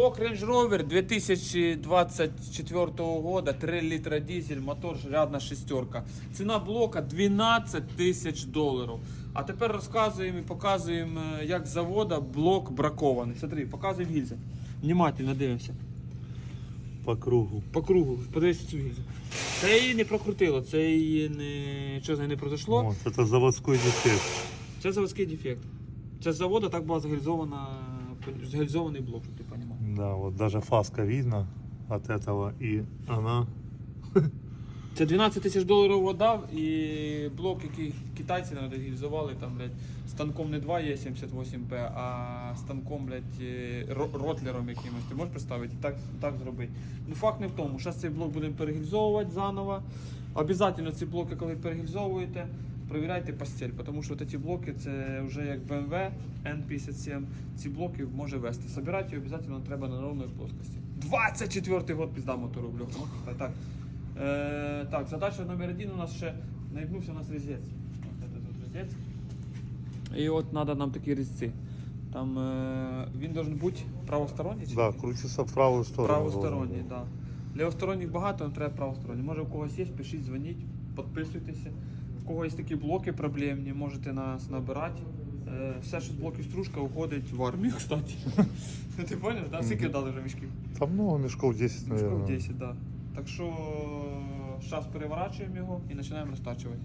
Блок Range Rover 2024 года, 3 литра дизель, мотор рядна шестерка. Ціна блока 12 тисяч доларів. А тепер розказуємо і показуємо, е, як з завода блок бракований. Смотри, показуємо гільзи. Внимательно дивимося. По кругу. По кругу, подивися цю гільзу. Це її не прокрутило, це її не. Що з нею не произошло. Вот, это заводской дефект. Це заводський дефект. Це з завода так була загальзована, загальзований блок, щоб ти розумів. Да, вот даже фаска видно от этого. И она... Це 12 тисяч доларів отдав і блок, який китайці реалізували, там, блядь, станком не 2 Е78П, а станком, блядь, е, ротлером якимось. Ти можеш представити? Так, так зробити. Ну факт не в тому. Зараз цей блок будемо перегільзовувати заново. Обязательно ці блоки, коли перегільзовуєте, перевіряйте постель, тому що ці блоки це вже як BMW N57. Ці блоки може вести. Собирати її обов'язково треба на ровної плоскості. 24 год пізда мотору, блядь. Так. Е, так, задача номер один у нас ще наїбнувся у нас це. І от треба нам такі резці. Там е, він должен бути правосторонній чи Да, крутится в правую сторону. правосторонній, да. Лівосторонніх багато, але треба правосторонній. Може у когось є, пишіть, дзвоніть, підписуйтеся. У кого є такі блоки проблемні, можете нас набирати. Е, все, що з блоків стружка, уходить в армію, кстати. Ти поняв, да? Скільки дали вже мішків? Там много мішков 10, наверное. Мішков 10, так. Так що зараз переворачуємо його і починаємо розтачувати.